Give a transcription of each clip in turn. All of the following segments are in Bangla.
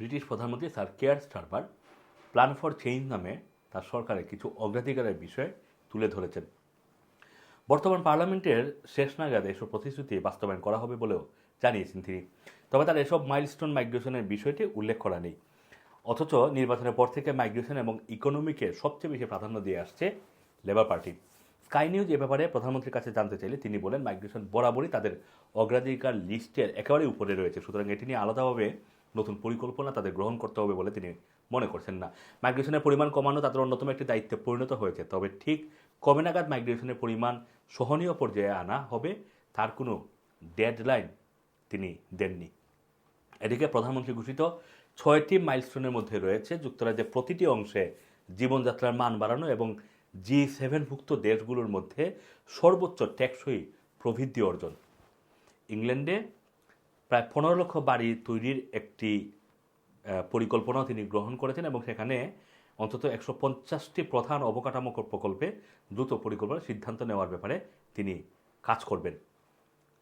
ব্রিটিশ প্রধানমন্ত্রী sir Keir Starmer plan for change নামে তার সরকারের কিছু অগ্রাধিকারের বিষয়ে তুলে ধরেছেন। বর্তমান পার্লামেন্টের শেষ নাগাদ এসব প্রতিশ্রুতি বাস্তবায়ন করা হবে বলেও জানিয়েছেন তিনি। তবে তার এসব মাইলস্টোন মাইগ্রেশনের বিষয়টি উল্লেখ করা নেই। অথচ নির্বাচনের পর থেকে মাইগ্রেশন এবং ইকোনমিকে সবচেয়ে বেশি প্রাধান্য দিয়ে আসছে লেবার পার্টি। স্কাই নিউজ এ ব্যাপারে প্রধানমন্ত্রীর কাছে জানতে চাইলে তিনি বলেন, মাইগ্রেশন বরাবরই তাদের অগ্রাধিকার লিস্টের একেবারেই উপরে রয়েছে। সুতরাং এটি নিয়ে আলাদাভাবে নতুন পরিকল্পনা তাদের গ্রহণ করতে হবে বলে তিনি মনে করছেন না। মাইগ্রেশনের পরিমাণ কমানো তাদের অন্যতম একটি দায়িত্বে পরিণত হয়েছে, তবে ঠিক কবে নাগাদ মাইগ্রেশনের পরিমাণ সহনীয় পর্যায়ে আনা হবে তার কোনো ডেডলাইন তিনি দেননি। এদিকে প্রধানমন্ত্রী ঘোষিত ছয়টি মাইলস্টোনের মধ্যে রয়েছে যুক্তরাজ্যের প্রতিটি অংশে জীবনযাত্রার মান বাড়ানো এবং জি সেভেনভুক্ত দেশগুলোর মধ্যে সর্বোচ্চ টেকসই প্রবৃদ্ধি অর্জন। ইংল্যান্ডে প্রায় পনেরো লক্ষ বাড়ি তৈরির একটি পরিকল্পনাও তিনি গ্রহণ করেছেন এবং সেখানে অন্তত একশো পঞ্চাশটি প্রধান অবকাঠামো প্রকল্পে দ্রুত পরিকল্পনা সিদ্ধান্ত নেওয়ার ব্যাপারে তিনি কাজ করবেন।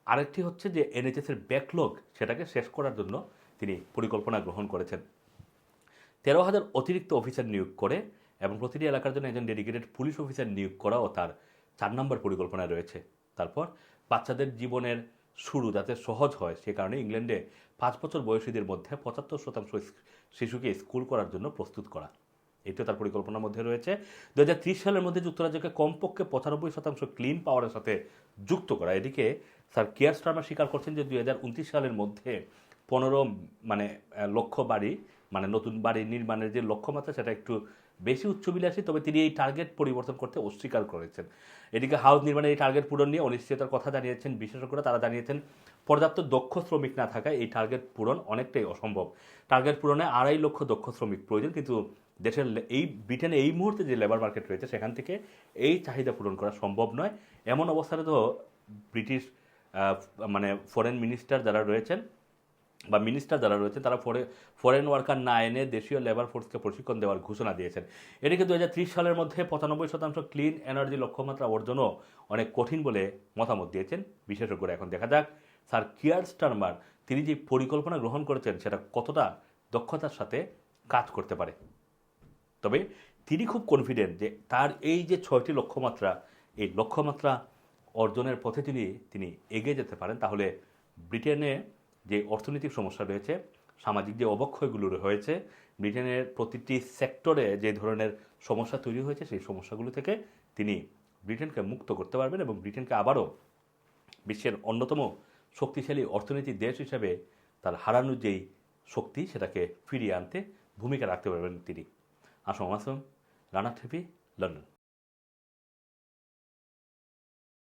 আরেকটি হচ্ছে যে এনএচএসের ব্যাকলগ সেটাকে শেষ করার জন্য তিনি পরিকল্পনা গ্রহণ করেছেন। তেরো হাজার অতিরিক্ত অফিসার নিয়োগ করে এবং প্রতিটি এলাকার জন্য একজন ডেডিকেটেড পুলিশ অফিসার নিয়োগ করাও তার চার নম্বর পরিকল্পনায় রয়েছে। তারপর বাচ্চাদের জীবনের শুরু, যাতে সহজ হয়, সে কারণে ইংল্যান্ডে পাঁচ বছর বয়সীদের মধ্যে পঁচাত্তর শতাংশ শিশুকে স্কুল করার জন্য প্রস্তুত করা। এটিও তার পরিকল্পনার মধ্যে রয়েছে। দু হাজার ত্রিশ সালের মধ্যে যুক্তরাজ্যকে কমপক্ষে পঁচানব্বই শতাংশ ক্লিন পাওয়ারের সাথে যুক্ত করা। এদিকে স্যার কেয়ার স্টার্মা স্বীকার করছেন যে দুই হাজার উনত্রিশ সালের মধ্যে পনেরো মানে লক্ষ্য লক্ষ বাড়ি মানে নতুন বাড়ি নির্মাণের যে লক্ষ্যমাত্রা সেটা একটু বেশি উচ্চবিলাসী, তবে তিনি এই টার্গেট পরিবর্তন করতে অস্বীকার করেছেন। এদিকে হাউস নির্মাণের এই টার্গেট পূরণ নিয়ে অনিশ্চয়তার কথা জানিয়েছেন বিশেষজ্ঞরা। তারা জানিয়েছেন, পর্যাপ্ত দক্ষ শ্রমিক না থাকায় এই টার্গেট পূরণ অনেকটাই অসম্ভব। টার্গেট পূরণে আড়াই লক্ষ দক্ষ শ্রমিক প্রয়োজন, কিন্তু দেশের এই, ব্রিটেনে এই মুহূর্তে যে লেবার মার্কেট রয়েছে, সেখান থেকে এই চাহিদা পূরণ করা সম্ভব নয়। এমন অবস্থানে তো ব্রিটিশ মানে ফরেন মিনিস্টার যারা রয়েছেন বা মিনিস্টার যারা রয়েছে তারা ফরে ফরেন ওয়ার্কার না এনে দেশীয় লেবার ফোর্সকে প্রশিক্ষণ দেওয়ার ঘোষণা দিয়েছেন। এদিকে দু সালের মধ্যে পঁচানব্বই শতাংশ ক্লিন এনার্জি লক্ষ্যমাত্রা অর্জনও অনেক কঠিন বলে মতামত দিয়েছেন। বিশেষজ্ঞরা, এখন দেখা যাক, স্যার কিয়ার স্টারমার, তিনি যে পরিকল্পনা গ্রহণ করেছেন, সেটা কতটা দক্ষতার সাথে কাজ করতে পারে। তবে তিনি খুব কনফিডেন্ট যে তার এই যে ছয়টি লক্ষ্যমাত্রা, এই লক্ষ্যমাত্রা অর্জনের পথে তিনি তিনি এগিয়ে যেতে পারেন, তাহলে ব্রিটেনে যে অর্থনৈতিক সমস্যা রয়েছে, সামাজিক যে অবক্ষয়গুলো হয়েছে ব্রিটেনের প্রতিটি সেক্টরে যে ধরনের সমস্যা তৈরি হয়েছে, সেই সমস্যাগুলো থেকে তিনি ব্রিটেনকে মুক্ত করতে পারবেন এবং ব্রিটেনকে আবারও বিশ্বের অন্যতম শক্তিশালী অর্থনৈতিক দেশ হিসেবে তার হারানো যেই শক্তি, সেটাকে ফিরিয়ে আনতে ভূমিকা রাখতে পারবেন তিনি। Assam Assam Rana TV, London.